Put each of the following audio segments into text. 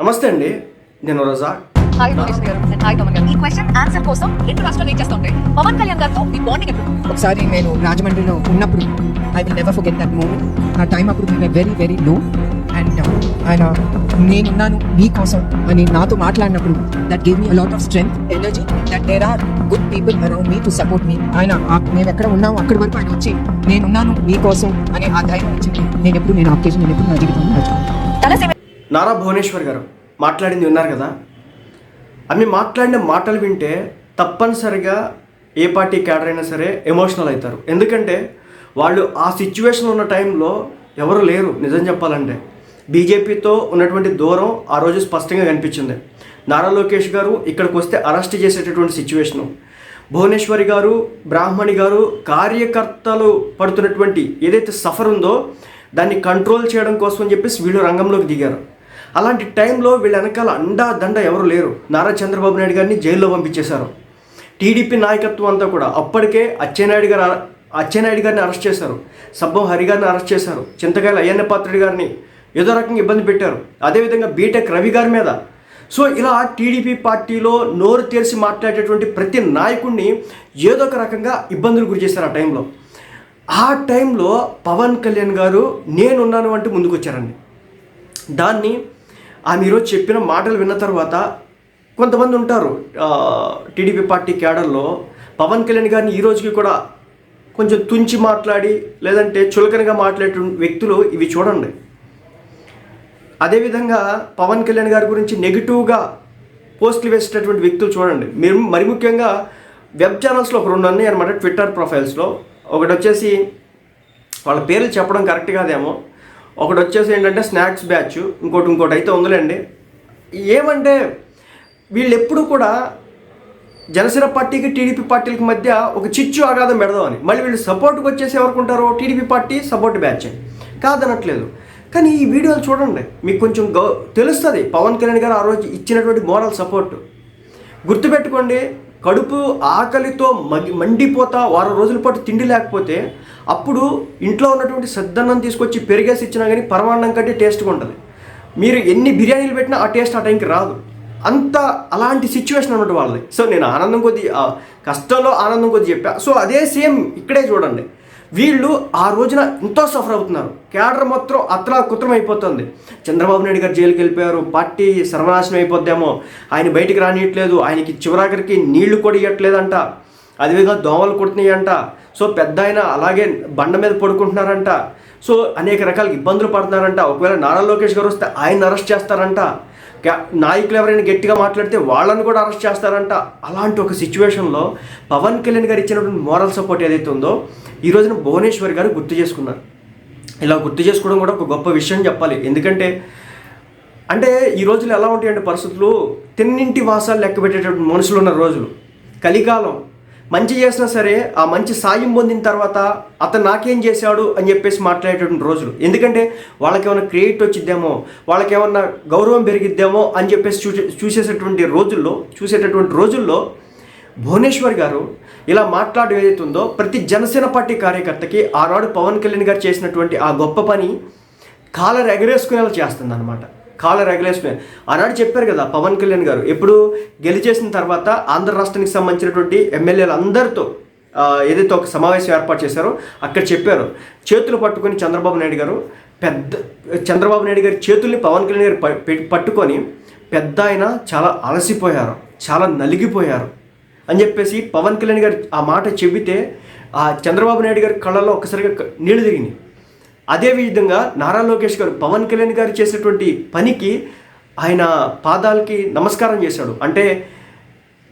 నమస్తే అండి నేను రజాక్ హాయ్ భువనేశ్వర్ గారు. అండ్ హాయ్ పవన్ గారు. ఈ క్వశ్చన్ ఆన్సర్ కోసం రెండు రాష్ట్రాలు ఏం చేస్తుంటాయి పవన్ కళ్యాణ్ గారితో మీ బాండింగ్ ఎప్పుడు? ఒకసారి నేను రాజమండ్రిలో ఉన్నప్పుడు I will never forget that moment ఆ టైం అప్పుడు మేము వెరీ వెరీ లో అండ్ ఆయన నేనున్నాను మీకోసం అని నాతో మాట్లాడినప్పుడు that give me a lot of strength energy that there are good people around me to support me ఆయన మేము ఎక్కడ ఉన్నాము అక్కడి వరకు ఆయన వచ్చి నేనున్నాను మీకోసం అని ఆ ధైర్యం ఇచ్చింది నేను ఎప్పుడు నేను ఆకేషన్ నేను ఎప్పుడు నా జీవితంలో నారా భువనేశ్వర్ గారు మాట్లాడింది విన్నారు కదా? ఆమె మాట్లాడిన మాటలు వింటే తప్పనిసరిగా ఏ పార్టీ క్యాడర్ అయినా సరే ఎమోషనల్ అవుతారు. ఎందుకంటే వాళ్ళు ఆ సిచ్యువేషన్ ఉన్న టైంలో ఎవరు లేరు నిజం చెప్పాలంటే. బీజేపీతో ఉన్నటువంటి దూరం ఆ రోజు స్పష్టంగా కనిపించింది. నారా లోకేష్ గారు ఇక్కడికి వస్తే అరెస్ట్ చేసేటటువంటి సిచ్యువేషను భువనేశ్వరి గారు బ్రాహ్మణి గారు కార్యకర్తలు పడుతున్నటువంటి ఏదైతే సఫర్ ఉందో దాన్ని కంట్రోల్ చేయడం కోసం అని చెప్పేసి వీళ్ళు రంగంలోకి దిగారు. అలాంటి టైంలో వీళ్ళ వెనకాల అండా దండ ఎవరు లేరు. నారా చంద్రబాబు నాయుడు గారిని జైల్లో పంపించేశారు. టీడీపీ నాయకత్వం అంతా కూడా అప్పటికే అచ్చెన్నాయుడు గారు అచ్చెన్నాయుడు గారిని అరెస్ట్ చేశారు. సబ్బం హరి గారిని అరెస్ట్ చేశారు. చింతకాయల అయ్యన్న పాత్రుడి గారిని ఏదో రకంగా ఇబ్బంది పెట్టారు. అదేవిధంగా బీటెక్ రవి గారి మీద. సో ఇలా టీడీపీ పార్టీలో నోరు తెరిచి మాట్లాడేటువంటి ప్రతి నాయకుడిని ఏదో ఒక రకంగా ఇబ్బందులు గురి చేశారు ఆ టైంలో. ఆ టైంలో పవన్ కళ్యాణ్ గారు నేనున్నాను అంటూ ముందుకొచ్చారండి. దాన్ని ఆమె ఈరోజు చెప్పిన మాటలు విన్న తర్వాత కొంతమంది ఉంటారు టీడీపీ పార్టీ క్యాడర్లో. పవన్ కళ్యాణ్ గారిని ఈ రోజుకి కూడా కొంచెం తుంచి మాట్లాడి లేదంటే చులకనగా మాట్లాడే వ్యక్తులు ఇవి చూడండి. అదేవిధంగా పవన్ కళ్యాణ్ గారి గురించి నెగిటివ్గా పోస్టులు వేసేటటువంటి వ్యక్తులు చూడండి. మీరు మరి ముఖ్యంగా వెబ్ ఛానల్స్లో ఒక రెండు ఉన్నాయి అనమాట ట్విట్టర్ ప్రొఫైల్స్లో. ఒకటి వచ్చేసి వాళ్ళ పేర్లు చెప్పడం కరెక్ట్ కాదేమో. ఒకటి వచ్చేసి ఏంటంటే స్నాక్స్ బ్యాచ్ ఇంకోటి ఇంకోటి అయితే ఉందిలేండి. ఏమంటే వీళ్ళు ఎప్పుడు కూడా జనసేన పార్టీకి టీడీపీ పార్టీలకి మధ్య ఒక చిచ్చు ఆగాదం పెడదామని. మళ్ళీ వీళ్ళు సపోర్ట్కి వచ్చేసి ఎవరుకుంటారు? TDP party support batch. కాదనట్లేదు. కానీ ఈ వీడియోలు చూడండి. మీకు కొంచెం గౌ తెలుస్తుంది. పవన్ కళ్యాణ్ గారు ఆ రోజు ఇచ్చినటువంటి మోరల్ సపోర్ట్. గుర్తుపెట్టుకోండి. కడుపు ఆకలితో మగి మండిపోతా వారం రోజుల పాటు తిండి లేకపోతే అప్పుడు ఇంట్లో ఉన్నటువంటి సద్దన్నం తీసుకొచ్చి పెరిగేసి ఇచ్చినా కానీ పరమాన్నం కంటే టేస్ట్గా ఉంటుంది. మీరు ఎన్ని బిర్యానీలు పెట్టినా ఆ టేస్ట్ ఆ టైంకి రాదు. అంత అలాంటి సిచ్యువేషన్ అన్నట్టు వాళ్ళది. సో నేను ఆనందం కొద్ది కష్టంలో ఆనందం కొద్ది చెప్పా. సో అదే సేమ్ ఇక్కడే చూడండి. వీళ్ళు ఆ రోజున ఎంతో సఫర్ అవుతున్నారు. క్యాడర్ మొత్తం అత్రా కుత్రం అయిపోతుంది. చంద్రబాబు నాయుడు గారు జైలుకి వెళ్ళిపోయారు. పార్టీ సర్వనాశనం అయిపోద్దేమో. ఆయన బయటికి రానియట్లేదు. ఆయనకి చివరాఖరికి నీళ్ళు కూడా ఇవ్వట్లేదంట అదేవిధంగా దోమలు కొడుతున్నాయంట. సో పెద్ద ఆయన అలాగే బండ మీద పడుకుంటున్నారంట. సో అనేక రకాల ఇబ్బందులు పడుతున్నారంట. ఒకవేళ నారా లోకేష్ గారు వస్తే ఆయన అరెస్ట్ చేస్తారంట. నాయకులు ఎవరైనా గట్టిగా మాట్లాడితే వాళ్ళని కూడా అరెస్ట్ చేస్తారంట. అలాంటి ఒక సిచ్యువేషన్లో పవన్ కళ్యాణ్ గారు ఇచ్చినటువంటి మోరల్ సపోర్ట్ ఏదైతే ఉందో ఈ రోజున భువనేశ్వర్ గారు గుర్తు చేసుకున్నారు. ఇలా గుర్తు చేసుకోవడం కూడా ఒక గొప్ప విషయం చెప్పాలి. ఎందుకంటే అంటే ఈ రోజులు ఎలా ఉంటాయంటే పరిస్థితులు తిన్నింటి వాసాలు లెక్క పెట్టేటటువంటి మనుషులు ఉన్న రోజులు. కలికాలం మంచి చేసినా సరే ఆ మంచి సాయం పొందిన తర్వాత అతను నాకేం చేశాడు అని చెప్పేసి మాట్లాడేటటువంటి రోజులు. ఎందుకంటే వాళ్ళకి ఏమైనా క్రియేట్ వచ్చిద్దేమో వాళ్ళకి ఏమన్నా గౌరవం పెరిగిద్దేమో అని చెప్పేసి చూసే చూసేటటువంటి రోజుల్లో చూసేటటువంటి రోజుల్లో భువనేశ్వర్ గారు ఇలా మాట్లాడడం ఏదైతే ఉందో ప్రతి జనసేన పార్టీ కార్యకర్తకి ఆనాడు పవన్ కళ్యాణ్ గారు చేసినటువంటి ఆ గొప్ప పని కాలర్ ఎగరేసుకునేలా చేస్తుంది అనమాట కాలర్ ఆనాడు చెప్పారు కదా పవన్ కళ్యాణ్ గారు ఎప్పుడు గెలిచేసిన తర్వాత ఆంధ్ర రాష్ట్రానికి సంబంధించినటువంటి ఎమ్మెల్యేలు అందరితో ఏదైతే ఒక సమావేశం ఏర్పాటు చేశారో అక్కడ చెప్పారు. చేతులు పట్టుకొని చంద్రబాబు నాయుడు గారు పెద్ద చంద్రబాబు నాయుడు గారి చేతుల్ని పవన్ కళ్యాణ్ గారు పట్టుకొని పెద్ద ఆయన చాలా అలసిపోయారు చాలా నలిగిపోయారు అని చెప్పేసి పవన్ కళ్యాణ్ గారు ఆ మాట చెబితే ఆ చంద్రబాబు నాయుడు గారి కళ్ళలో ఒక్కసారిగా నీళ్ళు తిరిగినాయి. అదేవిధంగా నారా లోకేష్ గారు పవన్ కళ్యాణ్ గారు చేసేటువంటి పనికి ఆయన పాదాలకి నమస్కారం చేశాడు. అంటే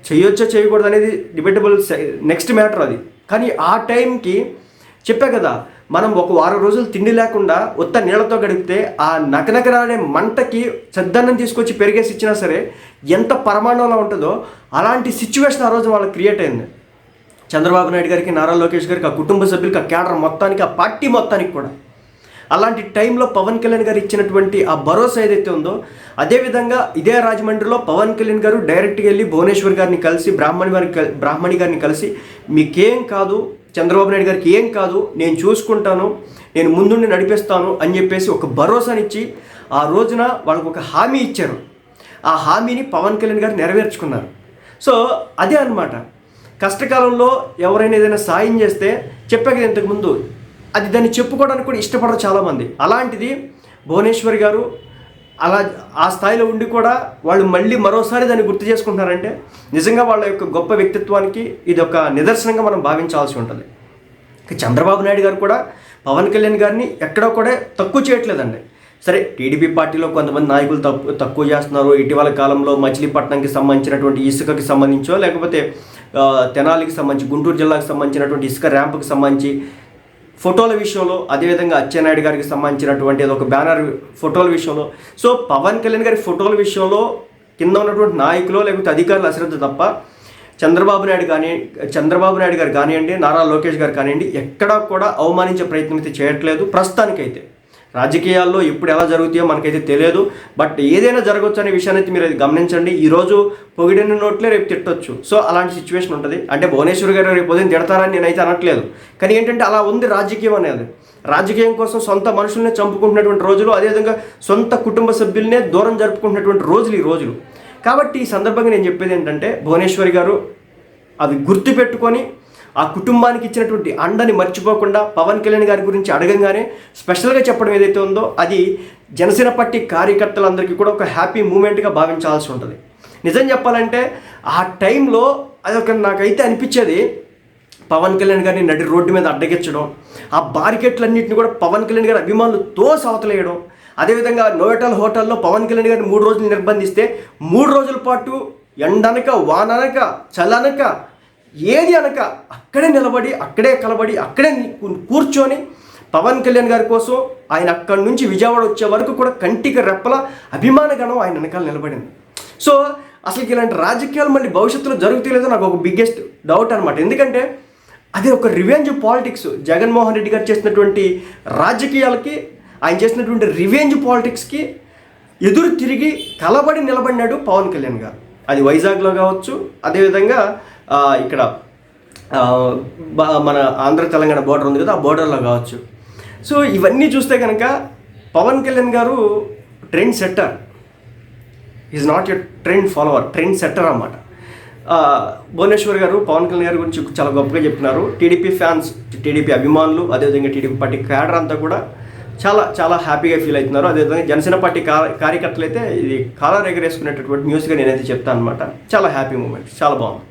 చేయొచ్చో చేయకూడదు అనేది డిబేటబుల్ నెక్స్ట్ మ్యాటర్ అది. కానీ ఆ టైంకి చెప్పా కదా మనం ఒక వారం రోజులు తిండి లేకుండా ఉత్త నీళ్ళతో గడిపితే ఆ నకనకరాడే మంటకి చద్దన్నం తీసుకొచ్చి పెరిగేసి ఇచ్చినా సరే ఎంత పరమాణంలో ఉంటుందో అలాంటి సిచ్యువేషన్ ఆ రోజు వాళ్ళకి క్రియేట్ అయింది. చంద్రబాబు నాయుడు గారికి నారా లోకేష్ గారికి ఆ కుటుంబ సభ్యులకి ఆ కేడర్ మొత్తానికి ఆ పార్టీ మొత్తానికి కూడా. అలాంటి టైంలో పవన్ కళ్యాణ్ గారు ఇచ్చినటువంటి ఆ భరోసా ఏదైతే ఉందో అదేవిధంగా ఇదే రాజమండ్రిలో పవన్ కళ్యాణ్ గారు డైరెక్ట్గా వెళ్ళి భువనేశ్వర్ గారిని కలిసి బ్రాహ్మణి వారిని బ్రాహ్మణి గారిని కలిసి మీకేం కాదు చంద్రబాబు నాయుడు గారికి ఏం కాదు నేను చూసుకుంటాను నేను ముందుండి నడిపిస్తాను అని చెప్పేసి ఒక భరోసానిచ్చి ఆ రోజున వాళ్ళకు ఒక హామీ ఇచ్చారు. ఆ హామీని పవన్ కళ్యాణ్ గారు నెరవేర్చుకున్నారు. సో అదే అన్నమాట. కష్టకాలంలో ఎవరైనా ఏదైనా సాయం చేస్తే చెప్పాక ఇంతకుముందు అది దాన్ని చెప్పుకోవడానికి కూడా ఇష్టపడరు చాలామంది. అలాంటిది భువనేశ్వరి గారు అలా ఆ స్థాయిలో ఉండి కూడా వాళ్ళు మళ్ళీ మరోసారి దాన్ని గుర్తు చేసుకుంటున్నారంటే నిజంగా వాళ్ళ యొక్క గొప్ప వ్యక్తిత్వానికి ఇది ఒక నిదర్శనంగా మనం భావించాల్సి ఉంటుంది. చంద్రబాబు నాయుడు గారు కూడా పవన్ కళ్యాణ్ గారిని ఎక్కడో కూడా తక్కువ చేయట్లేదండి. సరే టీడీపీ పార్టీలో కొంతమంది నాయకులు తక్కువ తక్కువ చేస్తున్నారు. ఇటీవల కాలంలో మచిలీపట్నంకి సంబంధించినటువంటి ఇసుకకి సంబంధించో లేకపోతే తెనాలికి సంబంధించి గుంటూరు జిల్లాకు సంబంధించినటువంటి ఇసుక ర్యాంపుకి సంబంధించి ఫోటోల విషయంలో అదేవిధంగా అచ్చెన్నాయుడు గారికి సంబంధించినటువంటి ఒక బ్యానర్ ఫోటోల విషయంలో. సో పవన్ కళ్యాణ్ గారి ఫోటోల విషయంలో కింద ఉన్నటువంటి నాయకులు లేకపోతే అధికారులు అశ్రద్ధ తప్ప చంద్రబాబు నాయుడు కానీ చంద్రబాబు నాయుడు గారు కానివ్వండి నారా లోకేష్ గారు కానివ్వండి ఎక్కడా కూడా అవమానించే ప్రయత్నం అయితే చేయట్లేదు ప్రస్తుతానికైతే. రాజకీయాల్లో ఎప్పుడు ఎలా జరుగుతాయో మనకైతే తెలియదు. బట్ ఏదైనా జరగవచ్చు అనే విషయాన్ని అయితే మీరు అది గమనించండి ఈరోజు పొగిడిన నోట్లే రేపు తిట్టొచ్చు. సో అలాంటి సిచ్యువేషన్ ఉంటుంది. అంటే భువనేశ్వర్ గారు రేపు ఉదయం తిడతారని నేనైతే అనట్లేదు. కానీ ఏంటంటే అలా ఉంది రాజకీయం అనేది. రాజకీయం కోసం సొంత మనుషుల్నే చంపుకుంటున్నటువంటి రోజులు అదేవిధంగా సొంత కుటుంబ సభ్యులనే దూరం జరుపుకుంటున్నటువంటి రోజులు ఈ రోజులు. కాబట్టి ఈ సందర్భంగా నేను చెప్పేది ఏంటంటే భువనేశ్వరి గారు అవి గుర్తుపెట్టుకొని ఆ కుటుంబానికి ఇచ్చినటువంటి అండని మర్చిపోకుండా పవన్ కళ్యాణ్ గారి గురించి అడగంగానే స్పెషల్గా చెప్పడం ఏదైతే ఉందో అది జనసేన పార్టీ కార్యకర్తలందరికీ కూడా ఒక హ్యాపీ మూమెంట్గా భావించాల్సి ఉంటుంది. నిజం చెప్పాలంటే ఆ టైంలో అదొక నాకైతే అనిపించేది పవన్ కళ్యాణ్ గారిని నడి రోడ్డు మీద అడ్డగించడం ఆ బారికెట్లన్నింటిని కూడా పవన్ కళ్యాణ్ గారి అభిమానులు తోసి అవతలేయడం అదేవిధంగా నోయటల్ హోటల్లో పవన్ కళ్యాణ్ గారిని మూడు రోజులు నిర్బంధిస్తే మూడు రోజుల పాటు ఎండనక వాననక చల్లనక ఏది అనక అక్కడే నిలబడి అక్కడే కలబడి అక్కడే కూర్చొని పవన్ కళ్యాణ్ గారి కోసం ఆయన అక్కడి నుంచి విజయవాడ వచ్చే వరకు కూడా కంటికి రెప్పల అభిమాన గణం ఆయన వెనకాల నిలబడింది. సో అసలు ఇలాంటి రాజకీయాలు మళ్ళీ భవిష్యత్తులో జరుగుతలేదో నాకు ఒక బిగ్గెస్ట్ డౌట్ అనమాట ఎందుకంటే అది ఒక రివెంజ్ పాలిటిక్స్ జగన్మోహన్ రెడ్డి గారు చేసినటువంటి రాజకీయాలకి ఆయన చేసినటువంటి రివెంజ్ పాలిటిక్స్కి ఎదురు తిరిగి కలబడి నిలబడినాడు పవన్ కళ్యాణ్ గారు. అది వైజాగ్లో కావచ్చు అదేవిధంగా ఇక్కడ బా- మన ఆంధ్ర తెలంగాణ బోర్డర్ ఉంది కదా ఆ బోర్డర్లో కావచ్చు. సో ఇవన్నీ చూస్తే కనుక పవన్ కళ్యాణ్ గారు trend setter is not a trend follower trend setter అన్నమాట. భువనేశ్వర్ గారు పవన్ కళ్యాణ్ గారి గురించి చాలా గొప్పగా చెప్పినారు. టీడీపీ ఫ్యాన్స్ టీడీపీ అభిమానులు అదేవిధంగా టీడీపీ పార్టీ క్యాడర్ అంతా కూడా చాలా చాలా హ్యాపీగా ఫీల్ అవుతున్నారు. అదేవిధంగా జనసేన పార్టీ కార్యకర్తలు అయితే ఇది కాలర్ ఎగరేసుకునేటటువంటి న్యూస్గా నేనైతే చెప్తాను అనమాట చాలా హ్యాపీ మూమెంట్ చాలా బాగుంది.